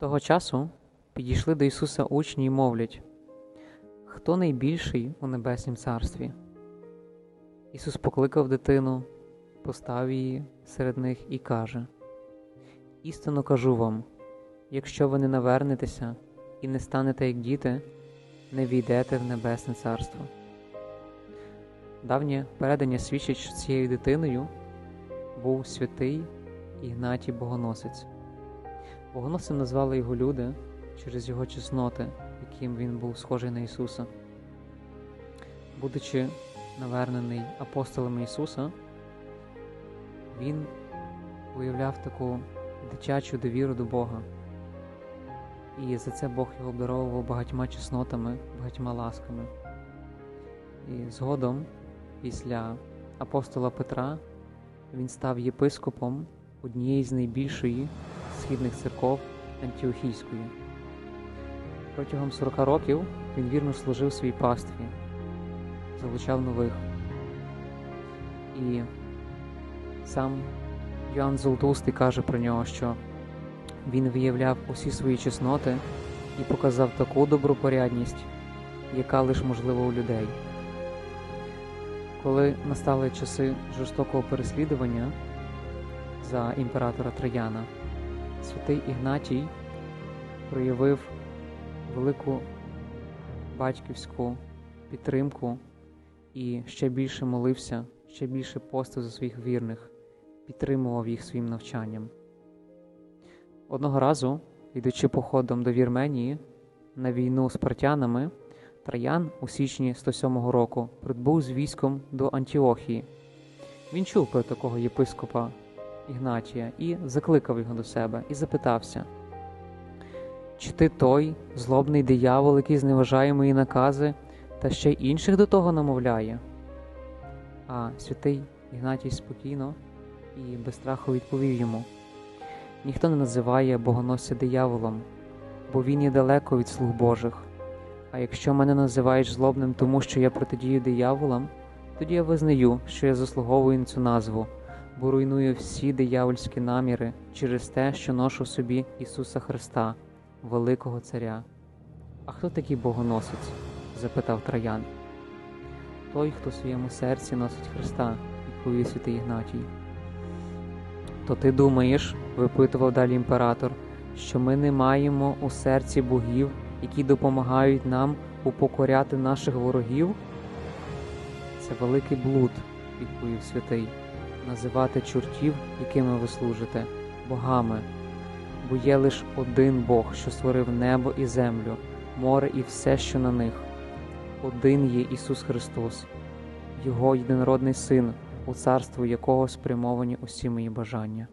Того часу підійшли до Ісуса учні й мовлять Хто найбільший у Небеснім Царстві? Ісус покликав дитину, постав її серед них і каже Істинно кажу вам, якщо ви не навернетеся і не станете як діти, не війдете в Небесне Царство. Давнє передання свідчить, що цією дитиною був святий Ігнатій Богоносець. Богоносцем назвали його люди через його чесноти, яким він був схожий на Ісуса. Будучи навернений апостолами Ісуса, він виявляв таку дитячу довіру до Бога. І за це Бог його обдаровував багатьма чеснотами, багатьма ласками. І згодом, після апостола Петра, він став єпископом однієї з найбільшої східних церков Антіохійської. Протягом 40 років він вірно служив своїй пастві, залучав нових. І сам Йоанн Золотоустий каже про нього, що він виявляв усі свої чесноти і показав таку добропорядність, яка лише можлива у людей. Коли настали часи жорстокого переслідування за імператора Трояна, святий Ігнатій проявив велику батьківську підтримку і ще більше молився, ще більше постив за своїх вірних, підтримував їх своїм навчанням. Одного разу, йдучи походом до Вірменії на війну з партянами, Траян у січні 107 року прибув з військом до Антіохії. Він чув про такого єпископа Ігнатія і закликав його до себе і запитався, чи ти той злобний диявол, який зневажає мої накази, та ще й інших до того намовляє? А святий Ігнатій спокійно і без страху відповів йому: ніхто не називає богоносця дияволом, бо він є далеко від слуг Божих. А якщо мене називаєш злобним, тому що я протидію дияволам, тоді я визнаю, що я заслуговую на цю назву, бо руйную всі диявольські наміри через те, що ношу собі Ісуса Христа, Великого Царя. А хто такий богоносець? запитав Троян. Той, хто в своєму серці носить Христа, відповів святий Ігнатій. То ти думаєш, випитував далі імператор, що ми не маємо у серці богів, які допомагають нам упокоряти наших ворогів? Це великий блуд, відповів святий, називати чортів, якими ви служите, богами, бо є лише один Бог, що створив небо і землю, море і все, що на них. Один є Ісус Христос, Його єдинородний Син, у царство якого спрямовані усі мої бажання.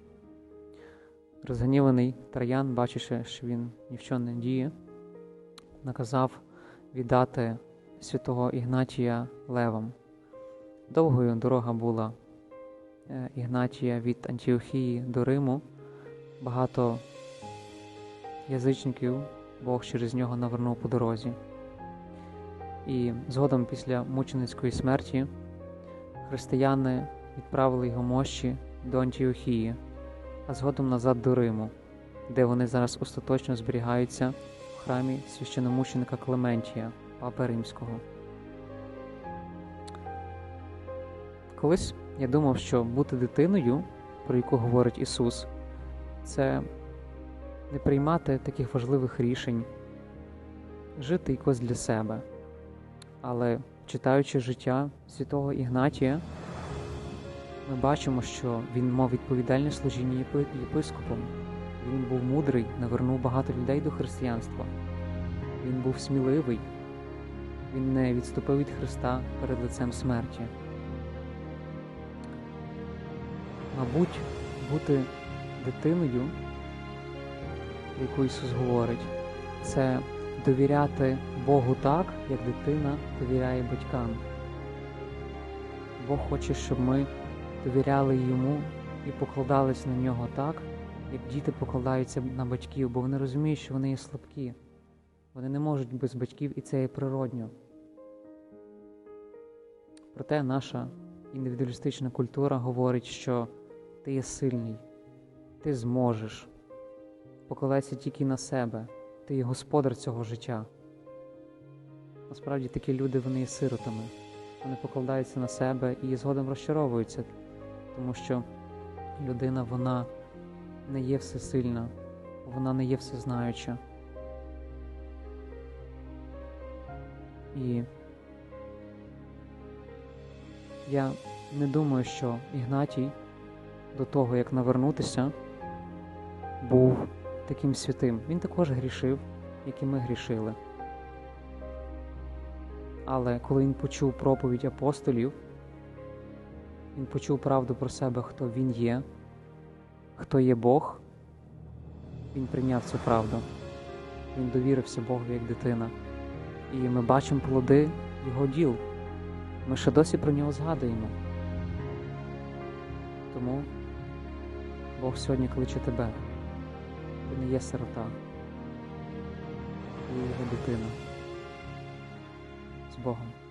Розгніваний Троян, бачивши, що він ні в чому не діє, наказав віддати святого Ігнатія левам. Довгою дорога була Ігнатія від Антіохії до Риму. Багато язичників Бог через нього навернув по дорозі. І згодом після мученицької смерті християни відправили його мощі до Антіохії, а згодом назад до Риму, де вони зараз остаточно зберігаються в храмі священомученика Клементія, Папи Римського. Колись я думав, що бути дитиною, про яку говорить Ісус, це не приймати таких важливих рішень, жити якось для себе. Але читаючи життя святого Ігнатія, ми бачимо, що він мав відповідальне служіння єпископом. Він був мудрий, навернув багато людей до християнства. Він був сміливий, він не відступив від Христа перед лицем смерті. Мабуть, бути дитиною, яку Ісус говорить, це довіряти Богу так, як дитина довіряє батькам. Бог хоче, щоб ми довіряли йому і покладались на нього так, як діти покладаються на батьків, бо вони розуміють, що вони є слабкі. Вони не можуть без батьків, і це є природньо. Проте наша індивідуалістична культура говорить, що ти є сильний, ти зможеш, покладайся тільки на себе, ти є господар цього життя. Насправді такі люди вони є сиротами. Вони покладаються на себе і згодом розчаровуються, тому що людина вона не є всесильна, вона не є всезнаюча. І я не думаю, що Ігнатій до того, як навернутися, був таким святим. Він також грішив, як і ми грішили. Але коли він почув проповідь апостолів, він почув правду про себе, хто він є, хто є Бог, він прийняв цю правду. Він довірився Богу як дитина. І ми бачимо плоди його діл. Ми ще досі про нього згадуємо. Тому Бог сьогодні кличе тебе. Ти не є сирота. Ти його дитина. З Богом.